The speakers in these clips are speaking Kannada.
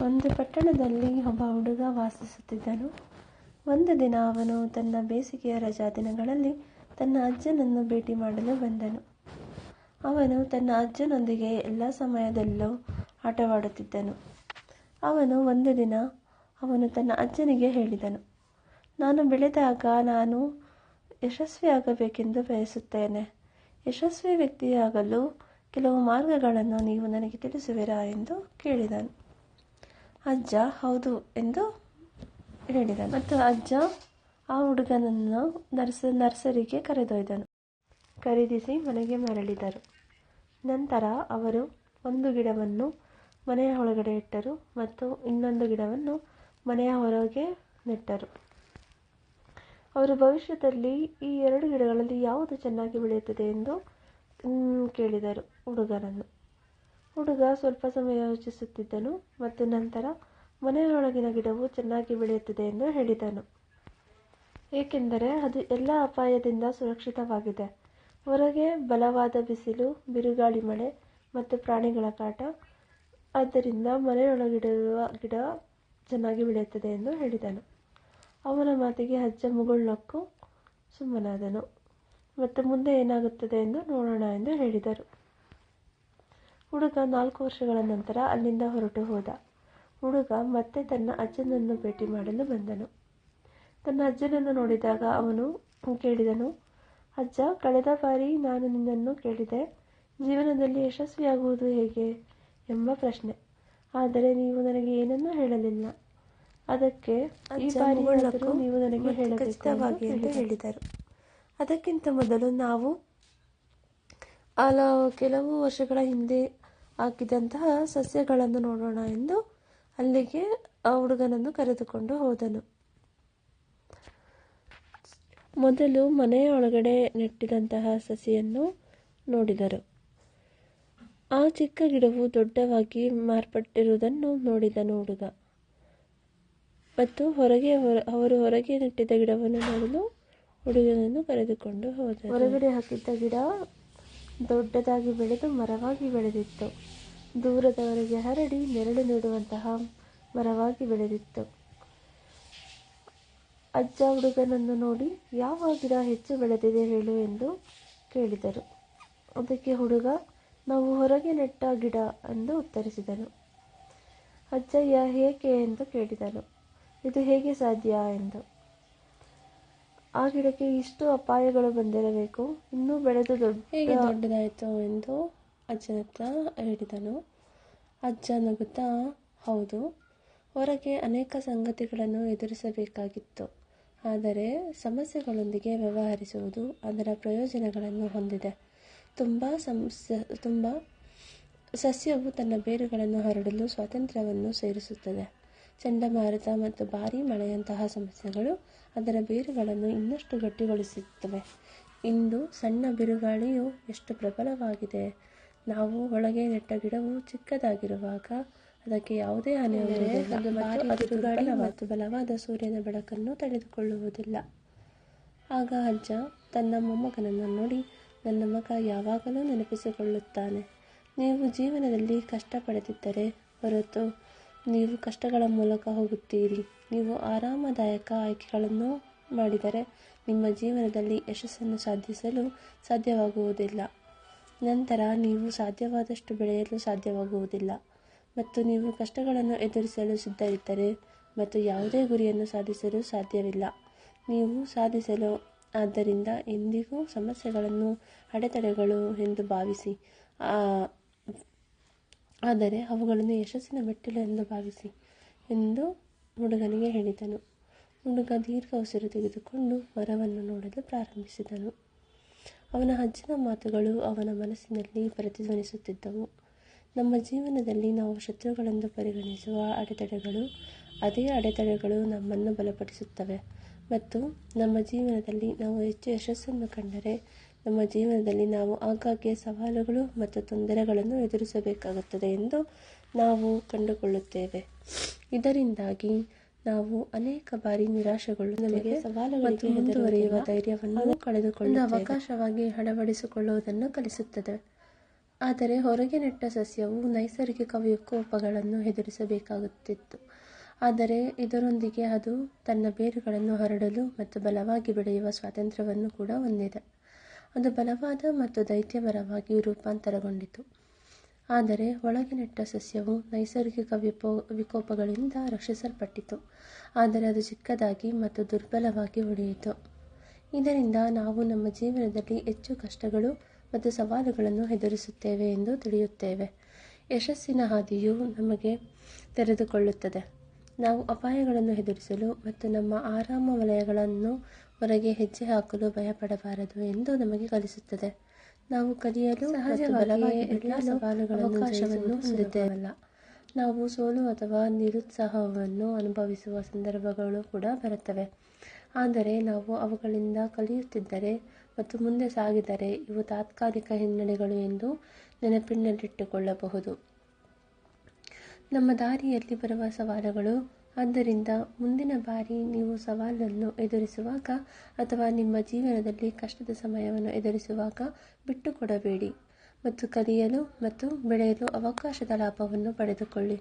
ಒಂದು ಪಟ್ಟಣದಲ್ಲಿ ಒಬ್ಬ ಹುಡುಗ ವಾಸಿಸುತ್ತಿದ್ದನು. ಒಂದು ದಿನ ಅವನು ತನ್ನ ಬೇಸಿಗೆಯ ರಜಾ ದಿನಗಳಲ್ಲಿ ತನ್ನ ಅಜ್ಜನನ್ನು ಭೇಟಿ ಮಾಡಲು ಬಂದನು. ಅವನು ತನ್ನ ಅಜ್ಜನೊಂದಿಗೆ ಎಲ್ಲ ಸಮಯದಲ್ಲೂ ಆಟವಾಡುತ್ತಿದ್ದನು. ಅವನು ಒಂದು ದಿನ ಅವನು ತನ್ನ ಅಜ್ಜನಿಗೆ ಹೇಳಿದನು, ನಾನು ಬೆಳೆದಾಗ ನಾನು ಯಶಸ್ವಿಯಾಗಬೇಕೆಂದು ಬಯಸುತ್ತೇನೆ. ಯಶಸ್ವಿ ವ್ಯಕ್ತಿಯಾಗಲು ಕೆಲವು ಮಾರ್ಗಗಳನ್ನು ನೀವು ನನಗೆ ತಿಳಿಸುವಿರಾ? ಎಂದು ಕೇಳಿದನು. ಅಜ್ಜ, ಹೌದು ಎಂದು ಹೇಳಿದನು. ಮತ್ತು ಅಜ್ಜ ಆ ಹುಡುಗನನ್ನು ನರ್ಸ, ನರ್ಸರಿಗೆ ಕರೆದೊಯ್ದನು. ಖರೀದಿಸಿ ಮನೆಗೆ ಮರಳಿದರು. ನಂತರ ಅವರು ಒಂದು ಗಿಡವನ್ನು ಮನೆಯ ಒಳಗಡೆ ಇಟ್ಟರು ಮತ್ತು ಇನ್ನೊಂದು ಗಿಡವನ್ನು ಮನೆಯ ಹೊರಗೆ ನೆಟ್ಟರು. ಅವರು ಭವಿಷ್ಯದಲ್ಲಿ ಈ ಎರಡು ಗಿಡಗಳಲ್ಲಿ ಯಾವುದು ಚೆನ್ನಾಗಿ ಬೆಳೆಯುತ್ತದೆ ಎಂದು ಕೇಳಿದರು ಹುಡುಗನನ್ನು. ಹುಡುಗ ಸ್ವಲ್ಪ ಸಮಯ ಯೋಚಿಸುತ್ತಿದ್ದನು ಮತ್ತು ನಂತರ ಮನೆಯೊಳಗಿನ ಗಿಡವು ಚೆನ್ನಾಗಿ ಬೆಳೆಯುತ್ತದೆ ಎಂದು ಹೇಳಿದನು. ಏಕೆಂದರೆ ಅದು ಎಲ್ಲ ಅಪಾಯದಿಂದ ಸುರಕ್ಷಿತವಾಗಿದೆ. ಹೊರಗೆ ಬಲವಾದ ಬಿಸಿಲು, ಬಿರುಗಾಳಿ ಮಳೆ ಮತ್ತು ಪ್ರಾಣಿಗಳ ಕಾಟ, ಆದ್ದರಿಂದ ಮನೆಯೊಳಗಿಡುವ ಗಿಡ ಚೆನ್ನಾಗಿ ಬೆಳೆಯುತ್ತದೆ ಎಂದು ಹೇಳಿದನು. ಅವನ ಮಾತಿಗೆ ಅಜ್ಜ ಮುಗುಳ್ನಕ್ಕು ಸುಮ್ಮನಾದನು. ಮತ್ತು ಮುಂದೆ ಏನಾಗುತ್ತದೆ ಎಂದು ನೋಡೋಣ ಎಂದು ಹೇಳಿದರು. ಹುಡುಗ ನಾಲ್ಕು ವರ್ಷಗಳ ನಂತರ ಅಲ್ಲಿಂದ ಹೊರಟು ಹೋದ. ಹುಡುಗ ಮತ್ತೆ ತನ್ನ ಅಜ್ಜನನ್ನು ಭೇಟಿ ಮಾಡಲು ಬಂದನು. ತನ್ನ ಅಜ್ಜನನ್ನು ನೋಡಿದಾಗ ಅವನು ಕೇಳಿದನು ಅಜ್ಜ ಕಳೆದ ಬಾರಿ ನಾನು ನಿನ್ನನ್ನು ಕೇಳಿದೆ. ಜೀವನದಲ್ಲಿ ಯಶಸ್ವಿಯಾಗುವುದು ಹೇಗೆ? ಎಂಬ ಪ್ರಶ್ನೆ. ಆದರೆ ನೀವು ನನಗೆ ಏನನ್ನೂ ಹೇಳಲಿಲ್ಲ. ಅದಕ್ಕೆ ಈ ಬಾರಿ ನೀವು ನನಗೆ ಹೇಳಬೇಕಾಗಿ ಎಂದು ಹೇಳಿದರು. ಅದಕ್ಕಿಂತ ಮೊದಲು ನಾವು ಹಲವು ಕೆಲವು ವರ್ಷಗಳ ಹಿಂದೆ ಹಾಕಿದಂತಹ ಸಸ್ಯಗಳನ್ನು ನೋಡೋಣ ಎಂದು ಅಲ್ಲಿಗೆ ಆ ಹುಡುಗನನ್ನು ಕರೆದುಕೊಂಡು ಹೋದನು. ಮೊದಲು ಮನೆಯ ಒಳಗಡೆ ನೆಟ್ಟಿದಂತಹ ಸಸಿಯನ್ನು ನೋಡಿದರು. ಆ ಚಿಕ್ಕ ಗಿಡವು ದೊಡ್ಡವಾಗಿ ಮಾರ್ಪಟ್ಟಿರುವುದನ್ನು ನೋಡಿದನು ಹುಡುಗ. ಮತ್ತು ಹೊರಗೆ ಹೊರ- ಅವರು ಹೊರಗೆ ನೆಟ್ಟಿದ್ದ ಗಿಡವನ್ನು ನೋಡಲು ಹುಡುಗನನ್ನು ಕರೆದುಕೊಂಡು ಹೋದರು. ಹೊರಗಡೆ ಹಾಕಿದ್ದ ಗಿಡ ದೊಡ್ಡದಾಗಿ ಬೆಳೆದು ಮರವಾಗಿ ಬೆಳೆದಿತ್ತು. ದೂರದವರೆಗೆ ಹರಡಿ ನೆರಳು ನೀಡುವಂತಹ ಮರವಾಗಿ ಬೆಳೆದಿತ್ತು. ಅಜ್ಜ ಹುಡುಗನನ್ನು ನೋಡಿ, ಯಾವ ಗಿಡ ಹೆಚ್ಚು ಬೆಳೆದಿದೆ ಹೇಳು ಎಂದು ಕೇಳಿದರು. ಅದಕ್ಕೆ ಹುಡುಗ, ನಾವು ಹೊರಗೆ ನೆಟ್ಟ ಗಿಡ ಎಂದು ಉತ್ತರಿಸಿದನು. ಅಜ್ಜಯ್ಯ ಹೇಗೆ ಎಂದು ಕೇಳಿದನು. ಇದು ಹೇಗೆ ಸಾಧ್ಯ? ಎಂದು. ಆ ಗಿಡಕ್ಕೆ ಇಷ್ಟು ಅಪಾಯಗಳು ಬಂದಿರಬೇಕು. ಇನ್ನೂ ಬೆಳೆದು ಹೇಗೆ ದೊಡ್ಡ ದೊಡ್ಡದಾಯಿತು ಎಂದು ಅಜ್ಜನ ಹತ್ರ ಹೇಳಿದನು. ಅಜ್ಜ ನಗುತ್ತಾ, ಹೌದು, ಹೊರಗೆ ಅನೇಕ ಸಂಗತಿಗಳನ್ನು ಎದುರಿಸಬೇಕಾಗಿತ್ತು. ಆದರೆ ಸಮಸ್ಯೆಗಳೊಂದಿಗೆ ವ್ಯವಹರಿಸುವುದು ಅದರ ಪ್ರಯೋಜನಗಳನ್ನು ಹೊಂದಿದೆ. ತುಂಬ ಸಮಸ್ಯೆ, ತುಂಬ ಸಸ್ಯವು ತನ್ನ ಬೇರುಗಳನ್ನು ಹರಡಲು ಸ್ವಾತಂತ್ರ್ಯವನ್ನು ಸೇರಿಸುತ್ತದೆ. ಚಂಡಮಾರುತ ಮತ್ತು ಭಾರೀ ಮಳೆಯಂತಹ ಸಮಸ್ಯೆಗಳು ಅದರ ಬೇರುಗಳನ್ನು ಇನ್ನಷ್ಟು ಗಟ್ಟಿಗೊಳಿಸುತ್ತವೆ. ಇಂದು ಸಣ್ಣ ಬಿರುಗಾಳಿಯು ಎಷ್ಟು ಪ್ರಬಲವಾಗಿದೆ. ನಾವು ಒಳಗೆ ನೆಟ್ಟ ಗಿಡವು ಚಿಕ್ಕದಾಗಿರುವಾಗ ಅದಕ್ಕೆ ಯಾವುದೇ ಹಾನಿ ಮತ್ತು ಬಲವಾದ ಸೂರ್ಯನ ಬೆಳಕನ್ನು ತಡೆದುಕೊಳ್ಳುವುದಿಲ್ಲ ಆಗ ಅಜ್ಜ ತನ್ನ ಮೊಮ್ಮಗನನ್ನು ನೋಡಿ ನನ್ನ ಮಗ ಯಾವಾಗಲೂ ನೆನಪಿಸಿಕೊಳ್ಳುತ್ತಾನೆ. ನೀವು ಜೀವನದಲ್ಲಿ ಕಷ್ಟ ಪಡೆದಿದ್ದರೆ ಹೊರತು ನೀವು ಕಷ್ಟಗಳ ಮೂಲಕ ಹೋಗುತ್ತೀರಿ. ನೀವು ಆರಾಮದಾಯಕ ಆಯ್ಕೆಗಳನ್ನು ಮಾಡಿದರೆ ನಿಮ್ಮ ಜೀವನದಲ್ಲಿ ಯಶಸ್ಸನ್ನು ಸಾಧಿಸಲು ಸಾಧ್ಯವಾಗುವುದಿಲ್ಲ. ನಂತರ ನೀವು ಸಾಧ್ಯವಾದಷ್ಟು ಬೆಳೆಯಲು ಸಾಧ್ಯವಾಗುವುದಿಲ್ಲ. ಮತ್ತು ನೀವು ಕಷ್ಟಗಳನ್ನು ಎದುರಿಸಲು ಸಿದ್ಧರಿದ್ದರೆ ಮತ್ತು ಯಾವುದೇ ಗುರಿಯನ್ನು ಸಾಧಿಸಲು ಸಾಧ್ಯವಿಲ್ಲ. ನೀವು ಸಾಧಿಸಲು ಆದ್ದರಿಂದ ಎಂದಿಗೂ ಸಮಸ್ಯೆಗಳನ್ನು, ಅಡೆತಡೆಗಳು ಎಂದು ಭಾವಿಸಿ. ಆದರೆ ಅವುಗಳನ್ನು ಯಶಸ್ಸಿನ ಮೆಟ್ಟಿಲು ಎಂದು ಭಾವಿಸಿ ಎಂದು ಹುಡುಗನಿಗೆ ಹೇಳಿದನು. ಹುಡುಗ ದೀರ್ಘ ಉಸಿರು ತೆಗೆದುಕೊಂಡು ಮರವನ್ನು ನೋಡಲು ಪ್ರಾರಂಭಿಸಿದನು. ಅವನ ಅಜ್ಜನ ಮಾತುಗಳು ಅವನ ಮನಸ್ಸಿನಲ್ಲಿ ಪ್ರತಿಧ್ವನಿಸುತ್ತಿದ್ದವು. ನಮ್ಮ ಜೀವನದಲ್ಲಿ ನಾವು ಶತ್ರುಗಳೆಂದು ಪರಿಗಣಿಸುವ ಅಡೆತಡೆಗಳು, ಅದೇ ಅಡೆತಡೆಗಳು ನಮ್ಮನ್ನು ಬಲಪಡಿಸುತ್ತವೆ. ಮತ್ತು ನಮ್ಮ ಜೀವನದಲ್ಲಿ ನಾವು ಹೆಚ್ಚು ಯಶಸ್ಸನ್ನು ಕಂಡರೆ ನಮ್ಮ ಜೀವನದಲ್ಲಿ ನಾವು ಆಗಾಗ್ಗೆ ಸವಾಲುಗಳು ಮತ್ತು ತೊಂದರೆಗಳನ್ನು ಎದುರಿಸಬೇಕಾಗುತ್ತದೆ ಎಂದು ನಾವು ಕಂಡುಕೊಳ್ಳುತ್ತೇವೆ. ಇದರಿಂದಾಗಿ ನಾವು ಅನೇಕ ಬಾರಿ ನಿರಾಶೆಗಳು ನಮಗೆ ಸವಾಲುಗಳು ಮುಂದುವರಿಯುವ ಧೈರ್ಯವನ್ನು ಕಳೆದುಕೊಳ್ಳುವ ಅವಕಾಶವಾಗಿ ಅಳವಡಿಸಿಕೊಳ್ಳುವುದನ್ನು ಕಲಿಸುತ್ತದೆ. ಆದರೆ ಹೊರಗೆ ನೆಟ್ಟ ಸಸ್ಯವು ನೈಸರ್ಗಿಕ ವಿಕೋಪಗಳನ್ನು ಎದುರಿಸಬೇಕಾಗುತ್ತಿತ್ತು. ಆದರೆ ಇದರೊಂದಿಗೆ ಅದು ತನ್ನ ಬೇರುಗಳನ್ನು ಹರಡಲು ಮತ್ತು ಬಲವಾಗಿ ಬೆಳೆಯುವ ಸ್ವಾತಂತ್ರ್ಯವನ್ನು ಕೂಡ ಹೊಂದಿದೆ. ಅದು ಬಲವಾದ ಮತ್ತು ದೈತ್ಯಪರವಾಗಿ ರೂಪಾಂತರಗೊಂಡಿತು. ಆದರೆ ಒಳಗೆ ನೆಟ್ಟ ಸಸ್ಯವು ನೈಸರ್ಗಿಕ ವಿಪೋ, ವಿಕೋಪಗಳಿಂದ ರಕ್ಷಿಸಲ್ಪಟ್ಟಿತು. ಆದರೆ ಅದು ಚಿಕ್ಕದಾಗಿ ಮತ್ತು ದುರ್ಬಲವಾಗಿ ಉಳಿಯಿತು. ಇದರಿಂದ ನಾವು ನಮ್ಮ ಜೀವನದಲ್ಲಿ ಹೆಚ್ಚು ಕಷ್ಟಗಳು ಮತ್ತು ಸವಾಲುಗಳನ್ನು ಎದುರಿಸುತ್ತೇವೆ ಎಂದು ತಿಳಿಯುತ್ತೇವೆ. ಯಶಸ್ಸಿನ ಹಾದಿಯು ನಮಗೆ ತೆರೆದುಕೊಳ್ಳುತ್ತದೆ. ನಾವು ಅಪಾಯಗಳನ್ನು ಎದುರಿಸಲು ಮತ್ತು ನಮ್ಮ ಆರಾಮ ವಲಯಗಳನ್ನು ಹೊರಗೆ ಹೆಜ್ಜೆ ಹಾಕಲು ಭಯಪಡಬಾರದು ಎಂದು ನಮಗೆ ಕಲಿಸುತ್ತದೆ. ನಾವು ಕಲಿಯಲು ಎಲ್ಲ ಸವಾಲುಗಳನ್ನು ಅವಕಾಶವನ್ನು ಹೊಂದಿದ್ದೇವಲ್ಲ ನಾವು ಸೋಲು ಅಥವಾ ನಿರುತ್ಸಾಹವನ್ನು ಅನುಭವಿಸುವ ಸಂದರ್ಭಗಳು ಕೂಡ ಬರುತ್ತವೆ. ಆದರೆ ನಾವು ಅವುಗಳಿಂದ ಕಲಿಯುತ್ತಿದ್ದರೆ ಮತ್ತು ಮುಂದೆ ಸಾಗಿದರೆ ಇವು ತಾತ್ಕಾಲಿಕ ಹಿನ್ನಡೆಗಳು ಎಂದು ನೆನಪಿನಲ್ಲಿಟ್ಟುಕೊಳ್ಳಬಹುದು. ನಮ್ಮ ದಾರಿಯಲ್ಲಿ ಬರುವ ಸವಾಲುಗಳು. ಆದ್ದರಿಂದ ಮುಂದಿನ ಬಾರಿ ನೀವು ಸವಾಲನ್ನು ಎದುರಿಸುವಾಗ ಅಥವಾ ನಿಮ್ಮ ಜೀವನದಲ್ಲಿ ಕಷ್ಟದ ಸಮಯವನ್ನು ಎದುರಿಸುವಾಗ ಬಿಟ್ಟುಕೊಡಬೇಡಿ ಮತ್ತು ಕಲಿಯಲು ಮತ್ತು ಬೆಳೆಯಲು ಅವಕಾಶದ ಲಾಭವನ್ನು ಪಡೆದುಕೊಳ್ಳಿ.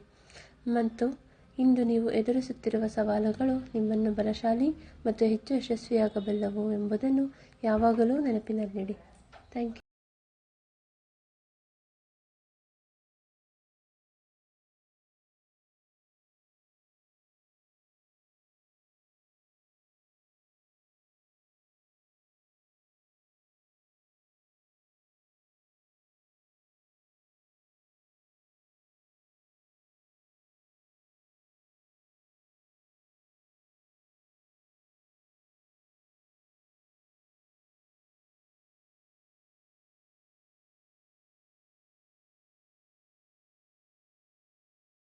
ಮತ್ತು ಇಂದು ನೀವು ಎದುರಿಸುತ್ತಿರುವ ಸವಾಲುಗಳು ನಿಮ್ಮನ್ನು ಬಲಶಾಲಿ ಮತ್ತು ಹೆಚ್ಚು ಯಶಸ್ವಿಯಾಗಬಲ್ಲವು ಎಂಬುದನ್ನು ಯಾವಾಗಲೂ ನೆನಪಿನಲ್ಲಿಡಿ. Thank you.